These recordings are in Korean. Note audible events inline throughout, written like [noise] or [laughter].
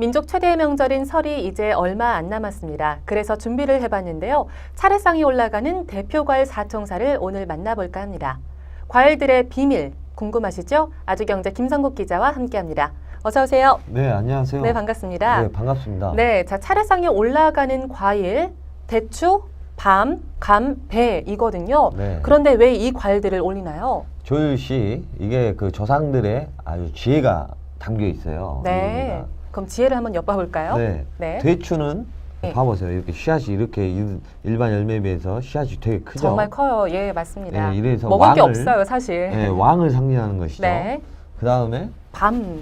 민족 최대의 명절인 설이 이제 얼마 안 남았습니다. 그래서 준비를 해봤는데요. 차례상이 올라가는 대표 과일 사총사를 오늘 만나볼까 합니다. 과일들의 비밀 궁금하시죠? 아주경제 김성국 기자와 함께합니다. 어서 오세요. 네, 안녕하세요. 네, 반갑습니다. 네, 반갑습니다. 네, 자 차례상에 올라가는 과일 대추, 밤, 감, 배 이거든요. 네. 그런데 왜 이 과일들을 올리나요? 조율시 이게 그 조상들의 아주 지혜가 담겨 있어요. 네. 그럼 지혜를 한번 엿봐볼까요? 네. 네. 대추는 네. 봐보세요. 이렇게 씨앗이 이렇게 일- 일반 열매에 비해서 씨앗이 되게 크죠. 정말 커요. 예, 맞습니다. 네, 이래서 먹을 게 왕을- 없어요, 사실. 네, 왕을 상징하는 것이죠. 네. 그 다음에 밤은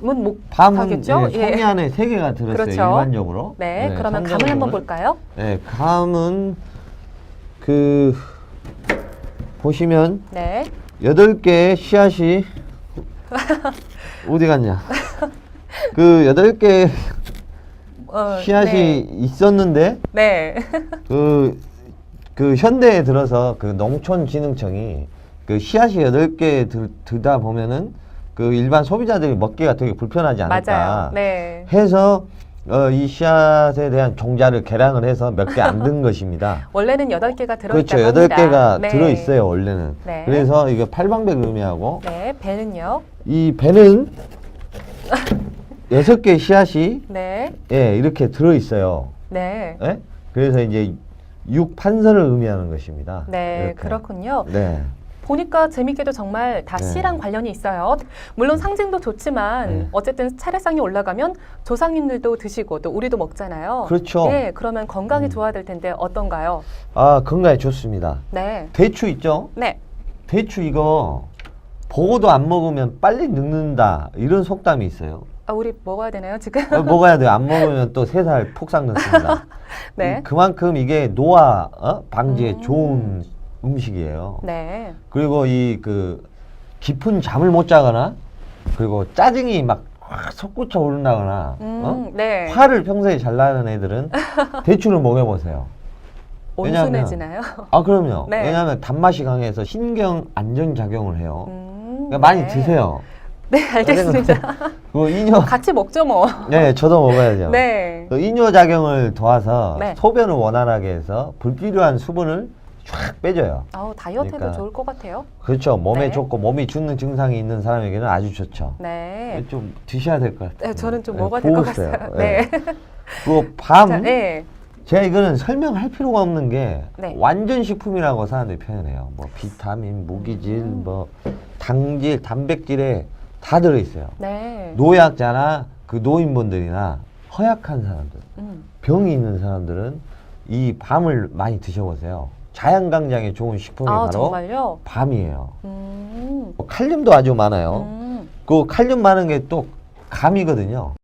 못 밤은 하겠죠? 예, 안에 세 개가 들었어요. 그렇죠. 일반적으로. 네, 그러면 감을. 한번 볼까요? 네, 감은 그 보시면 네. 여덟 개의 씨앗이 [laughs] 어디 갔냐? [laughs] 그 여덟 개 어, 씨앗이 네. 있었는데 네. 그, 그 현대에 들어서 그 농촌진흥청이 그 씨앗이 여덟 개 들- 들다 보면은 그 일반 소비자들이 먹기가 되게 불편하지 않을까 맞아요. 네. 해서 어, 이 씨앗에 대한 종자를 개량을 해서 몇 개 안 든 [laughs] 것입니다. 원래는 여덟 개가 들어 있다고 그렇죠. 여덟. 개가 네. 들어 있어요 원래는. 네. 그래서 이거 팔방백 의미하고 네, 배는요. 이 배는 [laughs] 여섯 개의 씨앗이 네. 예 이렇게 들어 있어요. 네. 예? 그래서 이제 육 판서를 의미하는 것입니다. 네, 이렇게. 그렇군요. 네. 보니까 재밌게도 정말 다 네. 씨랑 관련이 있어요. 물론 상징도 좋지만 네. 어쨌든 차례상이 올라가면 조상님들도 드시고 또 우리도 먹잖아요. 그렇죠. 네, 그러면 건강이 음. 좋아야 될 텐데 어떤가요? 아 건강에 좋습니다. 네. 대추 있죠? 네. 대추 이거 보고도 안 먹으면 빨리 늙는다 이런 속담이 있어요. 아, 우리 먹어야 되나요, 지금? 어, 먹어야 돼요. 안 [laughs] 먹으면 또 세 살 폭삭 늦습니다. [laughs] 네. 음, 그만큼 이게 노화 어? 방지에 음. 좋은 음식이에요. 네. 그리고 이 그 깊은 잠을 못 자거나 그리고 짜증이 막 확 솟구쳐 오른다거나 음, 어? 네. 화를 평소에 잘 나는 애들은 [laughs] 대추를 먹여보세요. 온순해지나요? 아 그럼요. 네. 왜냐하면 단맛이 강해서 신경 안정 작용을 해요. 음, 그러니까 많이 네. 드세요. 네, 알겠습니다. 그 이뇨 같이 먹죠, 뭐. 네 저도 먹어야죠. 네. 그 이뇨 작용을 도와서 네. 소변을 원활하게 해서 불필요한 수분을 쫙 빼줘요. 아우, 다이어트에도 그러니까 좋을 것 같아요. 그렇죠. 몸에 네. 좋고 몸이 죽는 증상이 있는 사람에게는 아주 좋죠. 네. 좀 드셔야 될 것 같아요. 네, 저는 좀 네, 먹어야 될 것 보호세요. 같아요. 네. 네. 그 밤, 자, 네. 제가 이거는 설명할 필요가 없는 게 네. 완전 식품이라고 사람들이 표현해요. 뭐 비타민, 무기질, 음. 뭐 당질, 단백질에 다 들어있어요. 네. 노약자나 그 노인분들이나 허약한 사람들, 음. 병이 있는 사람들은 이 밤을 많이 드셔보세요. 자양강장에 좋은 식품이 아, 바로 정말요? 밤이에요. 음. 뭐 칼륨도 아주 많아요. 음. 그 칼륨 많은 게 또 감이거든요.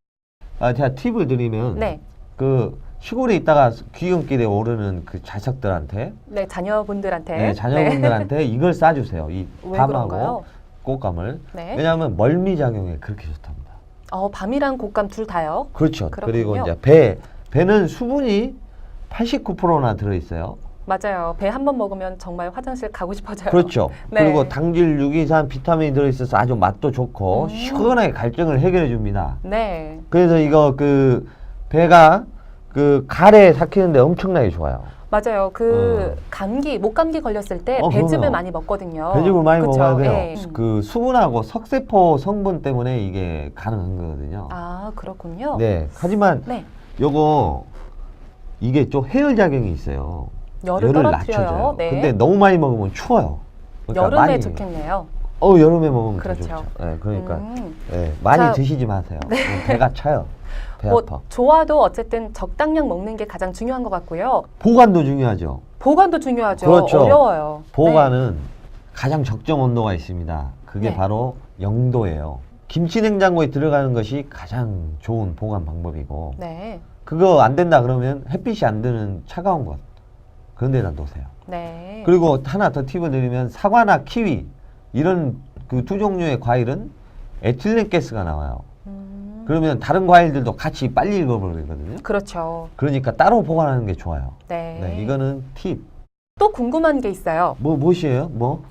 아, 제가 팁을 드리면 네. 그 시골에 있다가 귀경길에 오르는 그 자식들한테 네, 자녀분들한테. 네, 자녀분들한테 이걸 싸주세요. 이 [laughs] 왜 밤하고 그런가요? 꽃감을. 네. 왜냐하면 멀미 작용에 그렇게 좋답니다. 어, 밤이랑 곶감 둘 다요? 그렇죠. 그렇군요. 그리고 이제 배 배는 수분이 89%나 들어 있어요. 맞아요. 배 한 번 먹으면 정말 화장실 가고 싶어져요. 그렇죠. 네. 그리고 당질, 유기산, 비타민이 들어 있어서 아주 맛도 좋고 음. 시원하게 갈증을 해결해 줍니다. 네. 그래서 이거 그 배가 그 가래에 삭히는데 엄청나게 좋아요. 맞아요. 그 어. 감기, 목감기 걸렸을 때 어, 배즙을 그럼요. 많이 먹거든요. 배즙을 많이 그쵸? 먹어야 돼요. 네. 그 수분하고 석세포 성분 때문에 이게 가능한 거거든요. 아, 그렇군요. 네. 하지만 네. 요거 이게 좀 해열 작용이 있어요. 열을, 떨어뜨려요. 네. 근데 너무 많이 먹으면 추워요. 그러니까 여름에 많이- 좋겠네요. 어 여름에 먹으면 그렇죠. 더 좋죠. 네, 그러니까 음. 네, 많이 자, 드시지 마세요. 배가 차요. 배 뭐 아파. 좋아도 어쨌든 적당량 먹는 게 가장 중요한 것 같고요. 보관도 중요하죠. 보관도 중요하죠. 그렇죠. 어려워요. 보관은 가장 적정 온도가 있습니다. 그게 네. 바로 영도예요. 김치 냉장고에 들어가는 것이 가장 좋은 보관 방법이고 네. 네. 그거 안 된다 그러면 햇빛이 안 드는 차가운 곳 그런 데다 놓으세요. 네. 그리고 하나 더 팁을 드리면 사과나 키위 이런 그 두 종류의 과일은 에틸렌 가스가 나와요. 음, 그러면 다른 과일들도 같이 빨리 익어버리거든요. 그렇죠. 그러니까 따로 보관하는 게 좋아요. 네. 네, 이거는 팁. 또 궁금한 게 있어요. 뭐 무엇이에요? 뭐?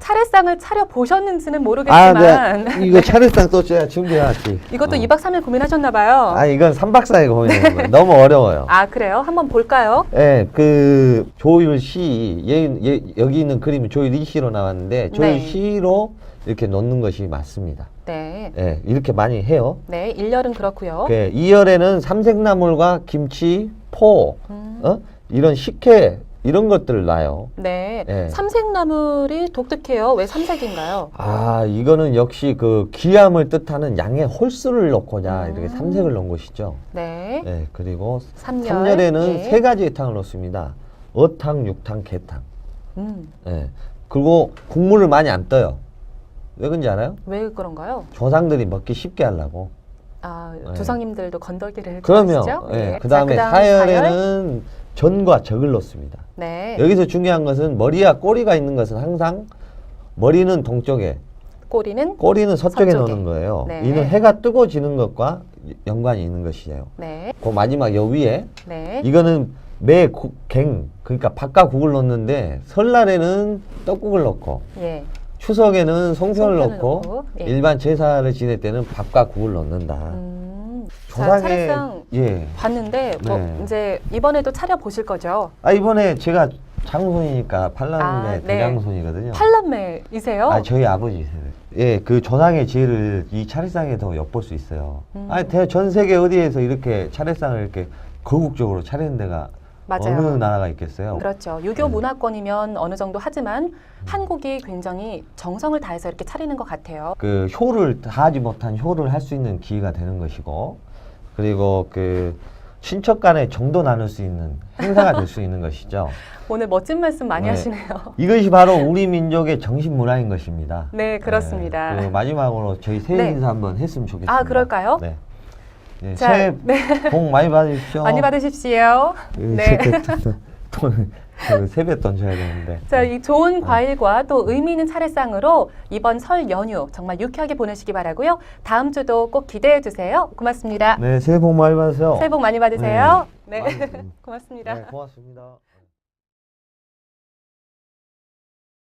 차례상을 차려 보셨는지는 아, 모르겠지만 네. 이거 차례상 또 제가 준비해왔지. [laughs] 이것도 어. 2박 3일 고민하셨나 봐요. 아, 이건 3박 4일 고민하는 거예요. [laughs] 너무 어려워요. 아, 그래요? 한번 볼까요? 예, 그 조율 시 예, 예, 여기 있는 그림이 조율 이 시로 나왔는데 조율 네. 시로 이렇게 놓는 것이 맞습니다. 네. 예, 이렇게 많이 해요. 네, 1열은 그렇고요. 그 2열에는 삼색나물과 김치, 포, 음. 어? 이런 식혜 이런 것들을 놔요. 네. 예. 삼색나물이 독특해요. 왜 삼색인가요? 아, 이거는 역시 그 귀함을 뜻하는 양의 홀수를 넣고자 음. 이렇게 삼색을 넣은 것이죠. 네. 예, 그리고 삼 3열. 3열에는 예. 세 가지의 탕을 넣습니다. 어탕, 육탕, 개탕. 음. 예. 그리고 국물을 많이 안 떠요. 왜 그런지 알아요? 왜 그런가요? 조상들이 먹기 쉽게 하려고. 아, 네. 조상님들도 건더기를 그러면 좋아하시죠? 예. 네. 그다음에 자, 그다음 사열에는 전과 적을 넣습니다. 네. 여기서 중요한 것은 머리와 꼬리가 있는 것은 항상 머리는 동쪽에, 꼬리는 꼬리는 서쪽에, 서쪽에. 넣는 거예요. 네. 이는 해가 뜨고 지는 것과 연관이 있는 것이에요. 네. 그 마지막 여 위에 네. 이거는 매갱 그러니까 밥과 국을 넣는데 설날에는 떡국을 넣고 예. 추석에는 송편을 송편을 넣고 넣고, 예. 일반 제사를 지낼 때는 밥과 국을 넣는다. 음. 자, 조상의 차례상 예. 봤는데 뭐 네. 이제 이번에도 차려 보실 거죠? 아 이번에 제가 장손이니까 팔남매 아, 네. 대장손이거든요. 팔남매이세요? 아 저희 아버지 세대. 예, 그 조상의 지혜를 이 차례상에서 엿볼 수 있어요. 음. 아니 대- 전 세계 어디에서 이렇게 차례상을 이렇게 거국적으로 차리는 데가 맞아요. 어느 나라가 있겠어요? 그렇죠. 유교 네. 문화권이면 어느 정도 하지만 한국이 굉장히 정성을 다해서 이렇게 차리는 것 같아요. 그 효를 다하지 못한 효를 할 수 있는 기회가 되는 것이고 그리고 그 친척 간에 정도 나눌 수 있는 행사가 될 수 있는 것이죠. [laughs] 오늘 멋진 말씀 많이 네. 하시네요. 이것이 바로 [laughs] 우리 민족의 정신 문화인 것입니다. 네, 그렇습니다. 네, 그 마지막으로 저희 새해 네. 인사 한번 했으면 좋겠습니다. 아, 그럴까요? 네. 네, 자, 새해 복 많이 받으십시오. 많이 받으십시오. 그 네. 돈, 그 세뱃돈 줘야 되는데. 자, 이 네. 좋은 과일과 또 의미 있는 차례상으로 이번 설 연휴 정말 유쾌하게 보내시기 바라고요. 다음 주도 꼭 기대해 주세요. 고맙습니다. 네, 새해 복 많이 받으세요. 새해 복 많이 받으세요. 네, 많이- [laughs] 고맙습니다. 네, 고맙습니다.